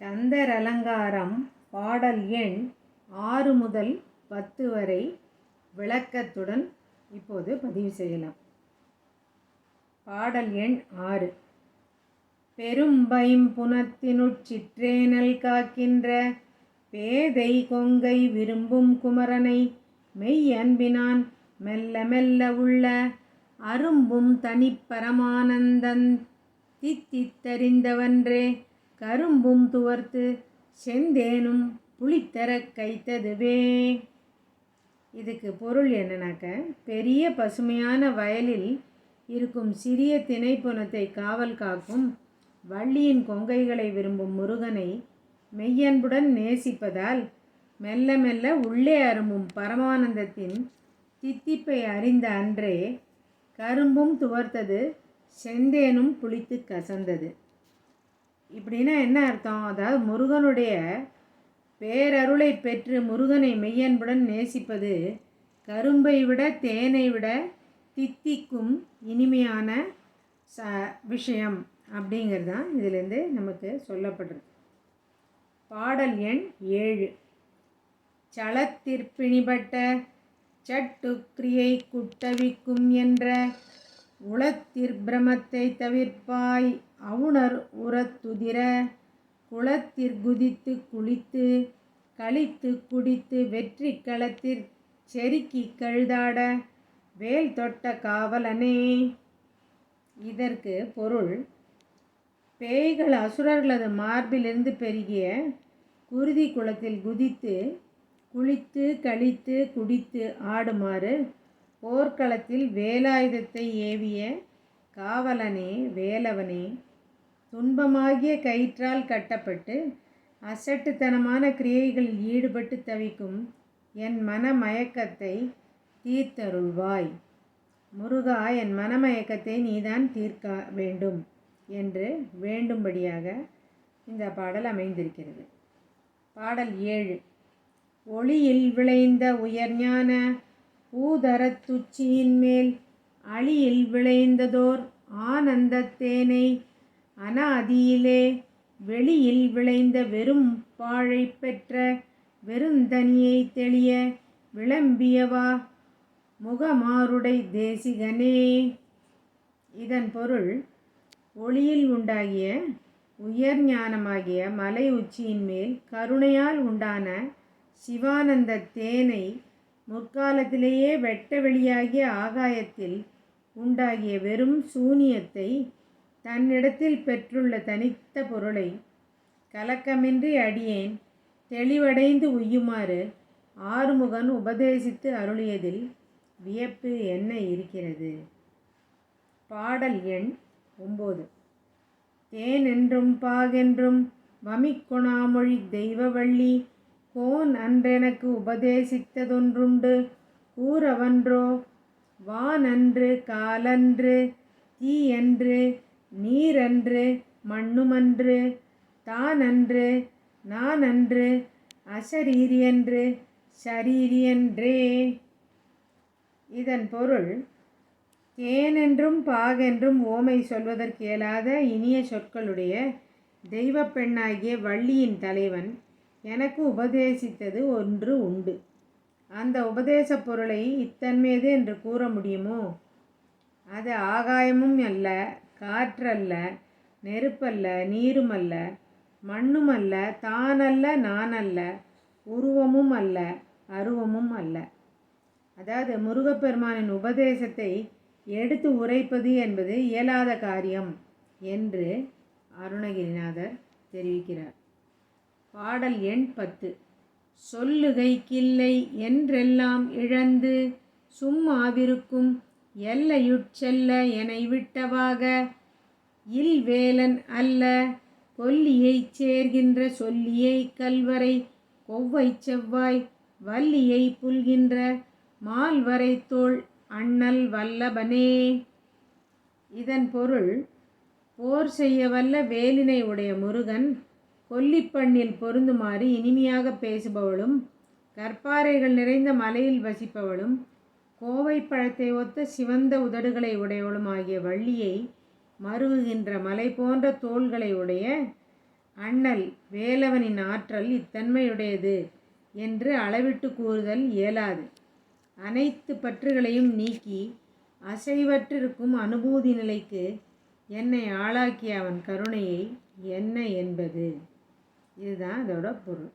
கந்தர் அலங்காரம் பாடல் எண் ஆறு முதல் பத்து வரை விளக்கத்துடன் இப்போது பதிவு செய்யலாம். பாடல் எண் ஆறு. பெரும்பைம் புனத்தினுட்சிற்றேனல் காக்கின்ற பேதை கொங்கை விரும்பும் குமரனை மெய் அன்பினான் மெல்ல மெல்ல உள்ள அரும்பும் தனிப்பரமானந்தன் தித்தித்தறிந்தவன்றே கரும்பும் துவர்த்து செந்தேனும் புளித்தர கைத்ததுவே. இதுக்கு பொருள் என்னன்னாக்க பெரிய பசுமையான வயலில் இருக்கும் சிறிய திணைப்புணத்தை காவல் காக்கும் வள்ளியின் கொங்கைகளை விரும்பும் முருகனை மெய்யன்புடன் நேசிப்பதால் மெல்ல மெல்ல உள்ளே அரும்பும் பரமானந்தத்தின் தித்திப்பை அறிந்த அன்றே கரும்பும் துவர்த்தது செந்தேனும் புளித்து கசந்தது. இப்படின்னா என்ன அர்த்தம்? அதாவது முருகனுடைய பேரருளை பெற்று முருகனை மெய்யன்புடன் நேசிப்பது கரும்பை விட தேனை விட தித்திக்கும் இனிமையான ச விஷயம் அப்படிங்கிறது தான் இதிலேருந்து நமக்கு சொல்லப்படுறது. பாடல் எண் ஏழு. சளத்திற்பிணிபட்ட சட்டுக்ரியை குட்டவிக்கும் என்ற உளத்திற்பிரமத்தை தவிர்ப்பாய் அவுணர் உரத்துதிர. குளத்திற்குதித்து குளித்து கழித்து குடித்து வெற்றி களத்திற் செருக்கி கழுதாட வேல் தொட்ட காவலனே. இதற்கு பொருள் பேய்கள் அசுரர்களது மார்பிலிருந்து பெருகிய குருதி குளத்தில் குதித்து குளித்து கழித்து குடித்து ஆடுமாறு போர்க்களத்தில் வேலாயுதத்தை ஏவிய காவலனே வேலவனே துன்பமாகிய கயிற்றால் கட்டப்பட்டு அசட்டுத்தனமான கிரியைகளில் ஈடுபட்டு தவிக்கும் என் மனமயக்கத்தை தீர்த்தருள்வாய். முருகா என் மனமயக்கத்தை நீதான் தீர்க்க வேண்டும் என்று வேண்டும்படியாக இந்த பாடல் அமைந்திருக்கிறது. பாடல் ஏழு. ஒளியில் விளைந்த உயர்ஞான பூதரத்துச்சியின் மேல் அழியில் விளைந்ததோர் ஆனந்தத்தேனை அனாதியிலே வெளியில் விளைந்த வெறும் பாழை பெற்ற வெறுந்தனியை தெளிய விளம்பியவா முகமாருடை தேசிகனே. இதன் பொருள் ஒளியில் உண்டாகிய உயர் ஞானமாகிய மலை உச்சியின் மேல் கருணையால் உண்டான சிவானந்த தேனை முற்காலத்திலேயே வெட்ட வெளியாகிய ஆகாயத்தில் உண்டாகிய வெறும் சூனியத்தை தன்னிடத்தில் பெற்றுள்ள தனித்த பொருளை கலக்கமின்றி அடியேன் தெளிவடைந்து உய்யுமாறு ஆறுமுகன் உபதேசித்து அருளியதில் வியப்பு என்ன இருக்கிறது? பாடல் எண் ஒம்பது. தேனென்றும் பாகென்றும் வமிக்கொணாமொழி தெய்வவள்ளி கோன் அன்றெனக்கு உபதேசித்ததொன்றுண்டு. கூறவன்றோ வானன்று காலன்று தீயன்று நீரன்று மண்ணுமன்று தானன்று நானன்று அசரீரியன்று ஷரீரியன்றே இதன் பொருள் தேனென்றும் பாகென்றும் ஓமை சொல்வதற்கு இயலாத இனிய சொற்களுடைய தெய்வப்பெண்ணாகிய வள்ளியின் தலைவன் எனக்கு உபதேசித்தது ஒன்று உண்டு. அந்த உபதேச பொருளை இத்தன்மையது என்று கூற முடியுமோ? அது ஆகாயமும் அல்ல காற்றல்ல நெருப்பல்ல நீருமல்ல மண்ணுமல்ல தானல்ல நானல்ல உருவமும் அல்ல அருவமும் அல்ல. அதாவது முருகப்பெருமானின் உபதேசத்தை எடுத்து உரைப்பது என்பது இயலாத காரியம் என்று அருணகிரிநாதர் தெரிவிக்கிறார். பாடல் எண் பத்து. சொல்லுகைக்கில்லை என்றெல்லாம் இழந்து சும்மாவிருக்கும் எல்லையுட்செல்ல எனை விட்டவாக இல்வேலன் அல்ல கொல்லியைச் சேர்கின்ற சொல்லியை கல்வரை கொவ்வை செவ்வாய் வள்ளியை புல்கின்ற மால்வரை தோள் அண்ணல் வல்லபனே. இதன் பொருள் போர் செய்ய வல்ல வேலினை உடைய முருகன் கொல்லிப்பண்ணில் பொருந்துமாறு இனிமையாக பேசுபவளும் கற்பாறைகள் நிறைந்த மலையில் வசிப்பவளும் கோவை பழத்தை ஒத்த சிவந்த உதடுகளை உடையவளும் ஆகிய வள்ளியை மருகுகின்ற மலை போன்ற தோள்களை உடைய அண்ணல் வேலவனின் ஆற்றல் இத்தன்மையுடையது என்று அளவிட்டு கூறுதல் இயலாது. அனைத்து பற்றுகளையும் நீக்கி அசைவற்றிருக்கும் அனுபூதி நிலைக்கு என்னை ஆளாக்கிய அவன் கருணையை என்ன என்பது? இதுதான் அதோட பொருள்.